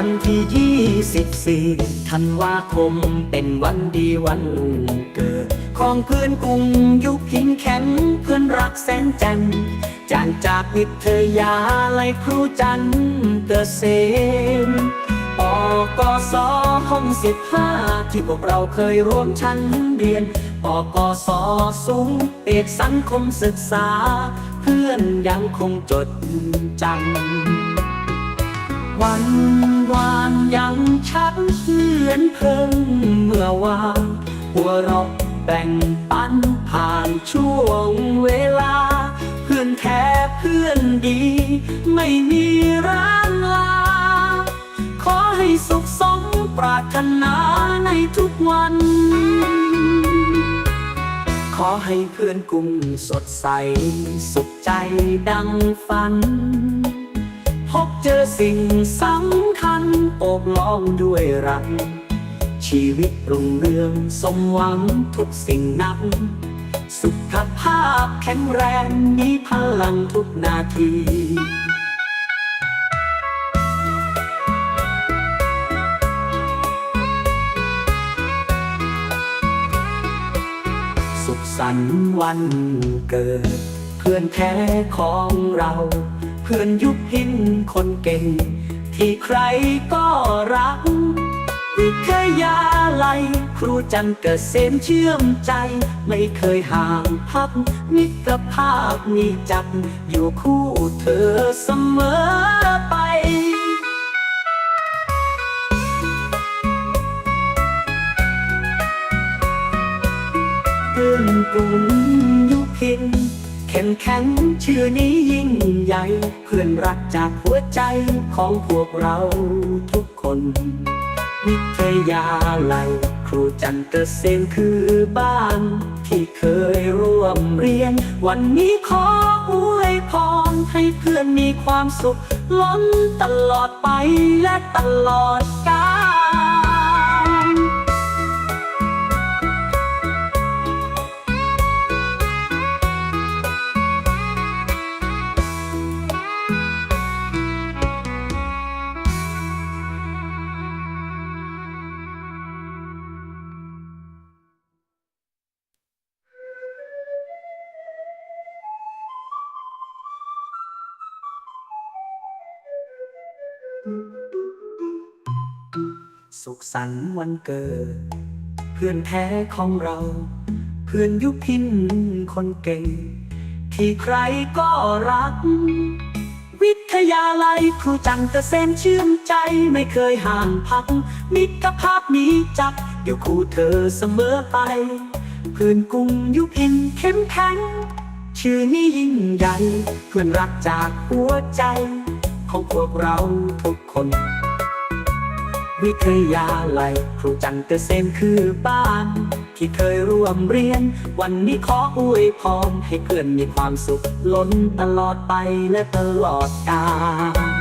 วันที่ 24 ธันวาคมเป็นวันดีวันเกิด ของเพื่อนกรุงยุคพิงแข็งเพื่อนรักแสนจ่มจางจากวิทยาลัยครูจันทร์เกษมปกสห้องสิบห้าที่พวกเราเคยร่วมชั้นเรียนปกสสูงเอกสังคมศึกษา เพื่อนยังคงจดจำ วันวานยังชัดเพื่อนเพิ่งเมื่อวานหัวเราะแบ่งปันผ่านช่วงเวลา เพื่อนแท้เพื่อนดี ไม่มีร้างลา ขอให้สุขสมปรารถนาในทุกวัน ขอให้เพื่อนกรุงสดใส สุขใจดังฝัน บเจอสิ่งสำคัญโอบล้อมด้วยรัก ชีวิตรุ่งเรืองสมหวังทุกสิ่งนับสุขภาพแข็งแรงมีพลังทุกนาทีสุขสันต์วันเกิด เพื่อนแท้ของเรา เพื่อนยุคหินคนเก่ง ที่ใครก็รัก วิทยาลัยครูจันเกษมเชื่อมใจ ไม่เคยห่างพักมิตรภาพมีจัก อยู่คู่เธอเสมอไปเพื่อนกลุ่มยุพิน เข้มแข็งชื่อนี้ยิ่งใหญ่ เพื่อนรักจากหัวใจของพวกเราทุกคนวิทยาลัยครูจันเกษมคือบ้าน ที่เคยร่วมเรียน วันนี้ขออวยพรให้เพื่อนมีความสุข ล้นตลอดไปและตลอดกาล สุขสันต์วันเกิด เพื่อนแท้ของเรา เพื่อนยุพินคนเก่ง ที่ใครก็รัก วิทยาลัยครูจังเกษมเชื่อมใจไม่เคยห่างพัก มิตรภาพนี้จักอยู่คู่เธอเสมอไป เพื่อนกรุงยุพินเข้มแข็งชื่อนี้ยิ่งใหญ่เพื่อนรักจากหัวใจ ของพวกเราทุกคน วิทยาลัยครูจันเกษมคือบ้าน ที่เคยร่วมเรียน วันนี้ขออวยพรให้เพื่อนมีความสุข ล้นตลอดไปและตลอดกาล